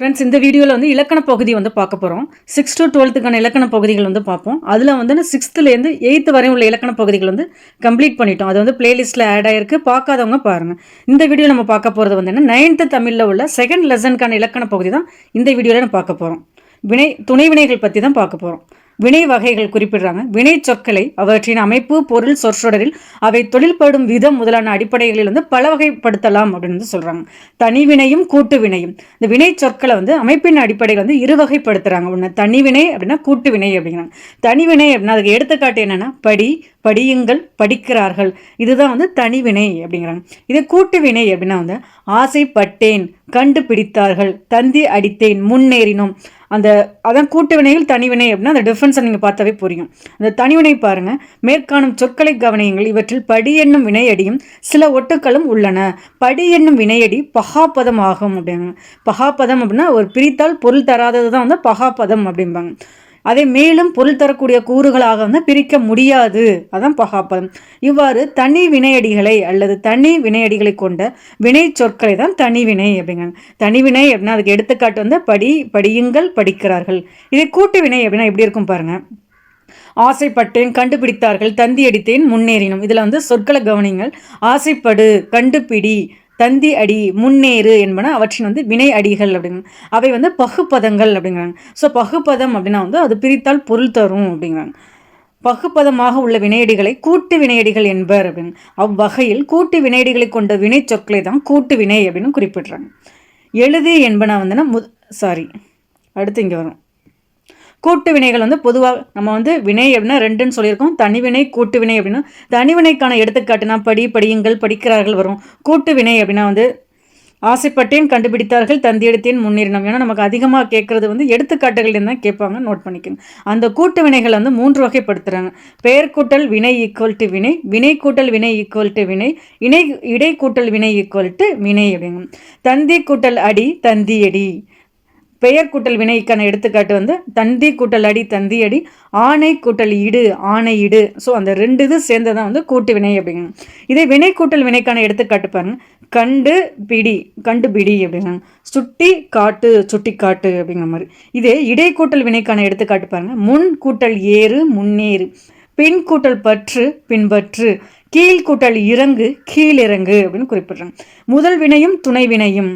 Friends இந்த வீடியோவில் வந்து இலக்கண பகுதி வந்து பார்க்க போகிறோம் சிக்ஸ் டு டுவெல்த்துக்கான இலக்கண பகுதிகள் வந்து பார்ப்போம். அதில் வந்து சிக்ஸ்த்துலேருந்து எயித்து வரையும் உள்ள இலக்கண பகுதிகள் வந்து கம்ப்ளீட் பண்ணிட்டோம். அது வந்து பிளேலிஸ்ட்டில் ஆட் ஆயிருக்கு. பார்க்காதவங்க பாருங்கள் இந்த வீடியோ நம்ம பார்க்க போகிறது வந்து என்ன நைன்த்து தமிழில் உள்ள செகண்ட் லெசனுக்கான இலக்கண பகுதி தான் இந்த வீடியோவில் நம்ம பார்க்க போகிறோம் வினை துணை வினைகள் பற்றி தான் பார்க்க போகிறோம் வினை வகைகள் குறிப்பிடுறாங்க. வினை சொற்களை அவற்றின் அமைப்பு பொருள் சொற்றொடரில் அவை தொழில்படும் விதம் முதலான அடிப்படைகளில் வந்து பல வகைப்படுத்தலாம் அப்படின்னு வந்து தனி தனிவினையும் கூட்டு வினையும். இந்த வினை சொற்களை வந்து அமைப்பின் அடிப்படையில் வந்து இரு வகைப்படுத்துகிறாங்க ஒன்று தனிவினை அப்படின்னா கூட்டு வினை அப்படிங்கிறாங்க. தனிவினை அப்படின்னா அதுக்கு எடுத்துக்காட்டு என்னென்னா படி படியுங்கள் படிக்கிறார்கள். இதுதான் வந்து தனிவினை அப்படிங்கிறாங்க. இது கூட்டு வினை அப்படின்னா வந்து ஆசைப்பட்டேன் கண்டுபிடித்தார்கள் தந்தி அடித்தேன் முன்னேறினோம். அந்த அதான் கூட்டு வினைகள் தனிவினை அப்படின்னா அந்த டிஃப்ரென்ஸை நீங்கள் பார்த்தாவே புரியும். அந்த தனிவினை பாருங்கள் மேற்காணும் சொற்களை கவனியங்கள். இவற்றில் படி என்னும் வினையடியும் சில ஒட்டுக்களும் உள்ளன. படி என்னும் வினையடி பகாப்பதம் ஆகும் அப்படிங்க பகாபதம் அப்படின்னா ஒரு பிரித்தால் பொருள் தராதது தான் வந்து பகாபதம் அப்படிம்பாங்க. அதை மேலும் பொருள் தரக்கூடிய கூறுகளாக வந்து பிரிக்க முடியாது. அதான் பகாப்பதம் இவ்வாறு தனி வினையடிகளை அல்லது தனி வினையடிகளை கொண்ட வினை சொற்களை தான் தனி வினை அப்படிங்கிறாங்க. தனி வினை அப்படின்னா அதுக்கு எடுத்துக்காட்டு வந்து படி படியுங்கள் படிக்கிறார்கள். இதே கூட்டு வினை அப்படின்னா எப்படி இருக்கும் பாருங்கள் ஆசைப்பட்டேன் கண்டுபிடித்தார்கள் தந்தி அடித்தேன் முன்னேறினோம். இதில் வந்து சொற்களை கவனிங்கள் ஆசைப்படு கண்டுபிடி தந்தி அடி முன்னேறு என்பன அவற்றின் வந்து வினை அடிகள் அப்படிங்க அவை வந்து பகுப்பதங்கள் அப்படிங்கிறாங்க. ஸோ பகுப்பதம் அப்படின்னா வந்து அது பிரித்தால் பொருள் தரும் அப்படிங்கிறாங்க. பகுப்பதமாக உள்ள வினையடிகளை கூட்டு வினையடிகள் என்பர் அப்படின்னு. அவ்வகையில் கூட்டு வினையடிகளை கொண்ட வினை சொற்களை தான் கூட்டு வினை அப்படின்னு குறிப்பிடுறாங்க. எழுது என்பன வந்துன்னா மு சாரி அடுத்து இங்கே வரும். கூட்டு வினைகள் வந்து பொதுவாக நம்ம வந்து வினை அப்படின்னா ரெண்டுன்னு சொல்லியிருக்கோம். தனிவினை கூட்டு வினை அப்படின்னா தனிவினைக்கான எடுத்துக்காட்டுனா படி படியுங்கள் படிக்கிறார்கள் வரும். கூட்டு வினை அப்படின்னா வந்து ஆசைப்பட்டேன் கண்டுபிடித்தார்கள் தந்தியெடுத்தேன் முன்னேறினோம் ஏன்னா நமக்கு அதிகமாக கேட்குறது வந்து எடுத்துக்காட்டுகள் தான் கேட்பாங்க நோட் பண்ணிக்கணும். அந்த கூட்டு வினைகளை வந்து மூன்று வகைப்படுத்துகிறாங்க பெயர் கூட்டல் வினை ஈக்குவல் டு வினை வினை கூட்டல் வினை ஈக்குவல் டு வினை இணை இடை கூட்டல் வினை ஈக்குவல் டு வினை அப்படிங்க தந்தி கூட்டல் அடி தந்தி அடி பெயர் கூட்டல் வினைக்கான எடுத்துக்காட்டு வந்து தந்தி கூட்டல் அடி தந்தி அடி ஆணை கூட்டல் இடு ஆணை இடு. ஸோ அந்த ரெண்டு இது சேர்ந்ததான் வந்து கூட்டு வினை அப்படிங்க இதே வினை கூட்டல் வினைக்கான எடுத்துக்காட்டு பாருங்க. கண்டு பிடி கண்டு பிடி அப்படிங்க சுட்டி காட்டு சுட்டி காட்டு அப்படிங்கிற மாதிரி. இதே இடை கூட்டல் வினைக்கான எடுத்துக்காட்டு பாருங்க. முன் கூட்டல் ஏறு முன்னேறு. பின் கூட்டல் பற்று பின்பற்று. கீழ் கூட்டல் இறங்கு கீழிறங்கு அப்படின்னு குறிப்பிடுறாங்க. முதல் வினையும் துணை வினையும்.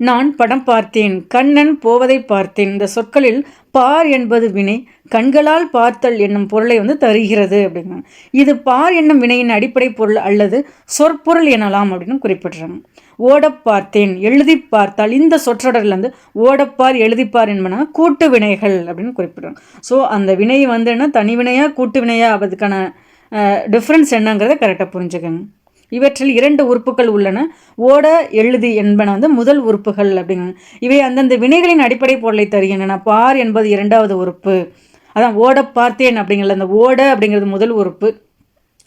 நான் படம் பார்த்தேன் கண்ணன் போவதை பார்த்தேன். இந்த சொற்களில் பார் என்பது வினை கண்களால் பார்த்தல் என்னும் பொருளை வந்து தருகிறது அப்படிங்க இது பார் என்னும் வினையின் அடிப்படை பொருள் அல்லது சொற்பொருள் எனலாம் அப்படின்னு குறிப்பிடுறாங்க. ஓடப் பார்த்தேன் எழுதி பார்த்தால் இந்த சொற்றொடர்லேருந்து ஓடப்பார் எழுதிப்பார் என்பன கூட்டு வினைகள் அப்படின்னு குறிப்பிடுறாங்க. ஸோ அந்த வினை வந்து என்ன? தனி வினையாக கூட்டு வினையாக அதுக்கான டிஃப்ரென்ஸ் என்னங்கிறத கரெக்டாக புரிஞ்சுக்கங்க. இவற்றில் இரண்டு உறுப்புகள் உள்ளன. ஓட எழுதி என்பன வந்து முதல் உறுப்புகள் அப்படிங்க. இவை அந்தந்த வினைகளின் அடிப்படை பொருளை தருகின்றன. பார் என்பது இரண்டாவது உறுப்பு. அதான் ஓட பார்த்தேன் அப்படிங்கிறது அந்த ஓட அப்படிங்கிறது முதல் உறுப்பு.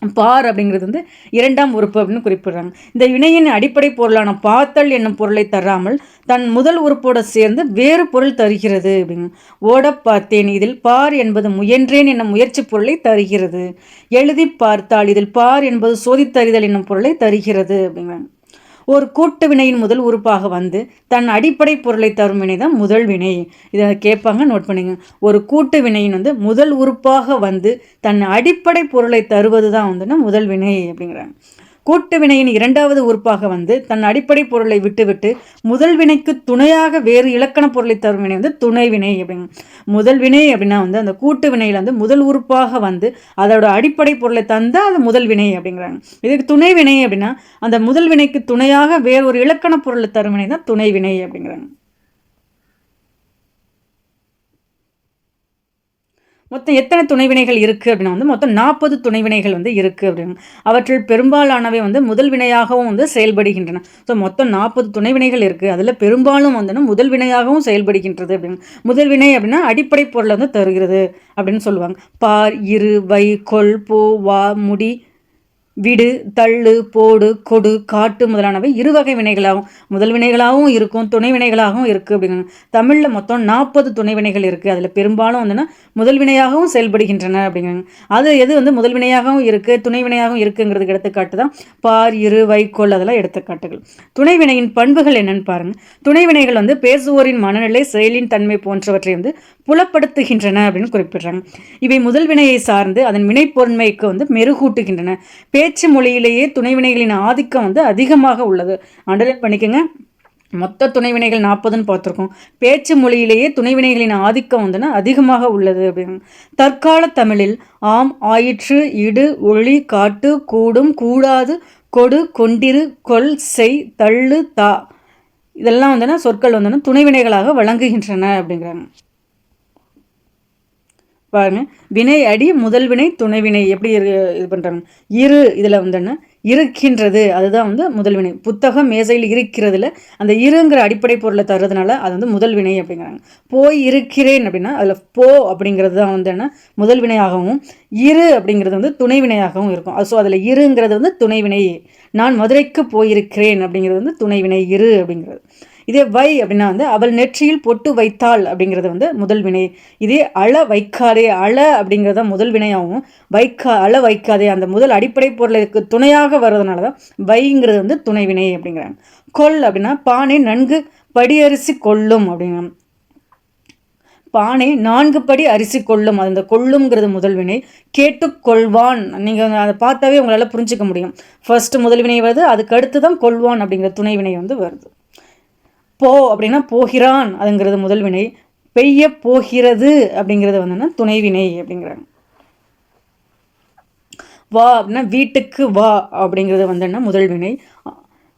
பார் அப்படிங்கிறது வந்து இரண்டாம் உறுப்பு அப்படின்னு குறிப்பிடுறாங்க. இந்த வினையின் அடிப்படை பொருளான பார்த்தல் என்னும் பொருளை தராமல் தன் முதல் உறுப்போடு சேர்ந்து வேறு பொருள் தருகிறது அப்படிங்க. ஓட பார்த்தேன் இதில் பார் என்பது முயன்றேன் என்னும் முயற்சி பொருளை தருகிறது. எழுதி பார்த்தால் இதில் பார் என்பது சோதித்தறிதல் என்னும் பொருளை தருகிறது அப்படிங்கிறாங்க ஒரு கூட்டு வினையின் முதல் உறுப்பாக வந்து தன் அடிப்படை பொருளை தரும் வினை தான் முதல் வினை. இதை கேட்பாங்க நோட் பண்ணுங்க. ஒரு கூட்டு வினையின் வந்து முதல் உறுப்பாக வந்து தன் அடிப்படை பொருளை தருவது தான் வந்துன்னா முதல் வினை அப்படிங்கிறாங்க. கூட்டு வினையின் இரண்டாவது உறுப்பாக வந்து தன் அடிப்படை பொருளை விட்டுவிட்டு முதல் வினைக்கு துணையாக வேறு இலக்கண பொருளை தரும் வினை வந்து துணை வினை அப்படிங்க முதல் வினை அப்படின்னா வந்து அந்த கூட்டு வினையில் வந்து முதல் உறுப்பாக வந்து அதோட அடிப்படை பொருளை தந்தால் அது முதல் வினை அப்படிங்கிறாங்க. இதுக்கு துணை வினை அப்படின்னா அந்த முதல் வினைக்கு துணையாக வேறு ஒரு இலக்கண பொருளை தரும் வினை தான் துணை வினை அப்படிங்கிறாங்க. மொத்தம் எத்தனை துணைவினைகள் இருக்குது அப்படின்னா வந்து மொத்தம் நாற்பது துணைவினைகள் வந்து இருக்குது அப்படின்னு. அவற்றில் பெரும்பாலானவை வந்து முதல் வினையாகவும் வந்து செயல்படுகின்றன. ஸோ மொத்தம் நாற்பது துணைவினைகள் இருக்குது அதில் பெரும்பாலும் வந்து முதல் வினையாகவும் செயல்படுகின்றது அப்படின்னு. முதல் வினை அப்படின்னா அடிப்படை பொருளை வந்து தருகிறது அப்படின்னு சொல்லுவாங்க. பார் இரு வை கொல் போ வா முடி விடு தள்ளு போடு கொடு காட்டு முதலானவை இருவகை வினைகளாகவும் முதல் வினைகளாகவும் இருக்கும் துணை வினைகளாகவும் இருக்குது அப்படிங்க தமிழில் மொத்தம் நாற்பது துணை வினைகள் இருக்குது அதில் பெரும்பாலும் வந்துன்னா முதல் வினையாகவும் செயல்படுகின்றன அப்படிங்கிறாங்க அது எது வந்து முதல் வினையாகவும் இருக்குது துணை வினையாகவும் இருக்குங்கிறதுக்கு எடுத்துக்காட்டு தான் பார் இரு வைக்கோல் அதெல்லாம் எடுத்துக்காட்டுகள். துணை வினையின் பண்புகள் என்னன்னு பாருங்கள் துணை வினைகள் வந்து பேசுவோரின் மனநிலை செயலின் தன்மை போன்றவற்றை வந்து புலப்படுத்துகின்றன அப்படின்னு குறிப்பிடுறாங்க. இவை முதல் வினையை சார்ந்து அதன் வினைப்பொருண்மைக்கு வந்து மெருகூட்டுகின்றன. பேச்சு மொழியிலேயே துணைவினைகளின் ஆதிக்கம் வந்து அதிகமாக உள்ளது. அண்டர்லைன் பண்ணிக்கோங்க. மொத்த துணைவினைகள் நாற்பதுன்னு பார்த்துருக்கோம். பேச்சு மொழியிலேயே துணைவினைகளின் ஆதிக்கம் வந்துன்னா அதிகமாக உள்ளது அப்படின்னு. தற்கால தமிழில் ஆம் ஆயிற்று இடு ஒளி காட்டு கூடும் கூடாது கொடு கொண்டிரு கொல் செய் தள்ளு தா. இதெல்லாம் வந்துன்னா சொற்கள் வந்துன்னா துணைவினைகளாக வழங்குகின்றன அப்படிங்கிறாங்க. பாருங்க. வினை அடி முதல் வினை துணை வினை. எப்படி இரு இது பண்ணுறாங்க இரு இதில் வந்து இருக்கின்றது. அதுதான் வந்து முதல் வினை. புத்தகம் மேசையில் இருக்கிறதுல அந்த இருங்கிற அடிப்படை பொருளை தர்றதுனால அது வந்து முதல் வினை அப்படிங்கிறாங்க. போய் இருக்கிறேன் அப்படின்னா அதில் போ அப்படிங்கிறது தான் வந்து என்ன? முதல் வினையாகவும் இரு அப்படிங்கிறது வந்து துணை வினையாகவும் இருக்கும். ஸோ அதில் இருங்கிறது வந்து துணை வினை. நான் மதுரைக்கு போயிருக்கிறேன் அப்படிங்கிறது வந்து துணை வினை. இரு அப்படிங்கிறது. இதே வை அப்படின்னா வந்து அவள் நெற்றியில் பொட்டு வைத்தாள் அப்படிங்கிறது வந்து முதல் வினை. இதே அழ வைக்காதே அழ அப்படிங்கிறத முதல் வினையாகவும் வைக்கா அழ வைக்காதே அந்த முதல் அடிப்படை பொருளுக்கு துணையாக வர்றதுனால தான் வைங்கிறது வந்து துணை வினை அப்படிங்கிறாங்க. கொல் அப்படின்னா பானை நன்கு படியரிசி கொள்ளும் அப்படிங்கிறாங்க. பானை நான்கு படி அரிசி கொள்ளும் அது அந்த கொள்ளுங்கிறது முதல் வினை. கேட்டுக்கொள்வான் நீங்கள் அதை பார்த்தாவே உங்களால் புரிஞ்சிக்க முடியும். ஃபர்ஸ்ட் முதல் வினை வருது அதுக்கு அடுத்து தான் கொள்வான் அப்படிங்கிற துணை வினை வந்து வருது. போ அப்படின்னா போகிறான் அதுங்கிறது முதல் வினை. பெய்ய போகிறது அப்படிங்கிறது வந்து துணைவினை அப்படிங்கிறாங்க. வா அப்படின்னா வீட்டுக்கு வா அப்படிங்கிறது வந்து முதல் வினை.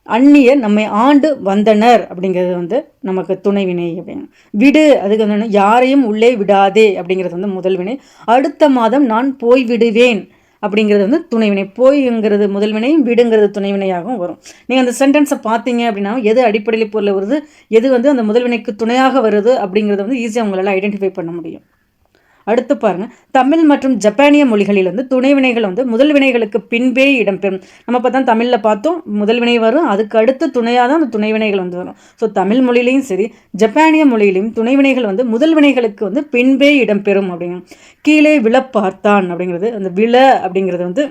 அந்நியர் நம்மை ஆண்டு வந்தனர் அப்படிங்கிறது வந்து நமக்கு துணை வினை அப்படின்னு. விடு அதுக்கு வந்து யாரையும் உள்ளே விடாதே அப்படிங்கிறது வந்து முதல் வினை. அடுத்த மாதம் நான் போய் விடுவேன் அப்படிங்கிறது வந்து துணைவினை. போய்ங்கிறது முதல்வினையும் விடுங்கிறது துணைவினையாகவும் வரும். நீங்கள் அந்த சென்டென்ஸை பார்த்தீங்க அப்படின்னா எது அடிப்படையில் பொருள் வருது எது வந்து அந்த முதல்வினைக்கு துணையாக வருது அப்படிங்கிறத வந்து ஈஸியாக உங்களால் ஐடென்டிஃபை பண்ண முடியும். அடுத்து பாருங்க. தமிழ் மற்றும் ஜப்பானிய மொழிகளில் வந்து துணை வினைகள் வந்து முதல் வினைகளுக்கு பின்பே இடம்பெறும். நம்ம பார்த்தா தமிழில் பார்த்தோம். முதல் வினை வரும். அதுக்கு அடுத்து துணையாக தான் அந்த துணைவினைகள் வந்து வரும். ஸோ தமிழ் மொழியிலையும் சரி ஜப்பானிய மொழியிலையும் துணைவினைகள் வந்து முதல் வினைகளுக்கு வந்து பின்பே இடம்பெறும் அப்படிங்க கீழே விழ பார்த்தான் அப்படிங்கிறது. அந்த விழ அப்படிங்கிறது வந்து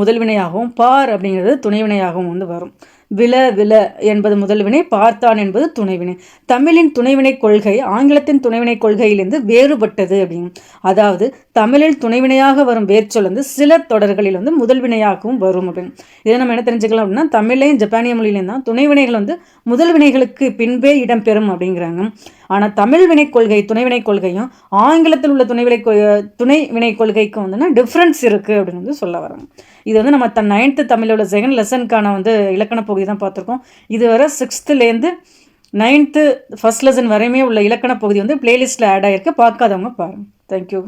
முதல் வினையாகவும் பார் அப்படிங்கிறது துணைவினையாகவும் வந்து வரும். வில வில என்பது முதல்வினை பார்த்தான் என்பது துணைவினை. தமிழின் துணைவினை கொள்கை ஆங்கிலத்தின் துணைவினை கொள்கையிலிருந்து வேறுபட்டது அப்படின்னு. அதாவது தமிழில் துணைவினையாக வரும் வேர்ச்சொல் வந்து சில தொடர்களில் வந்து முதல்வினையாகவும் வரும் அப்படின்னு. இதை நம்ம என்ன தெரிஞ்சுக்கலாம் அப்படின்னா தமிழ்லையும் ஜப்பானிய மொழியிலையும் தான் துணைவினைகள் வந்து முதல்வினைகளுக்கு பின்பே இடம்பெறும் அப்படிங்கிறாங்க. ஆனால் தமிழ் வினை கொள்கை துணைவினை கொள்கையும் ஆங்கிலத்தில் உள்ள துணைவினை துணை வினை கொள்கைக்கும் வந்துன்னா டிஃப்ரென்ஸ் இருக்குது அப்படின்னு வந்து சொல்ல வராங்க. இது வந்து நம்ம தன் நைன்த்து தமிழோட செகண்ட் லெசனுக்கான வந்து இலக்கண பகுதி தான் பார்த்துருக்கோம். இதுவரை சிக்ஸ்த்துலேருந்து நைன்த்து ஃபஸ்ட் லெசன் வரையுமே உள்ள இலக்கண பகுதி வந்து பிளேலிஸ்ட்டில் ஆட் ஆகிருக்கு பார்க்காதவங்க பாருங்கள் தேங்க்யூ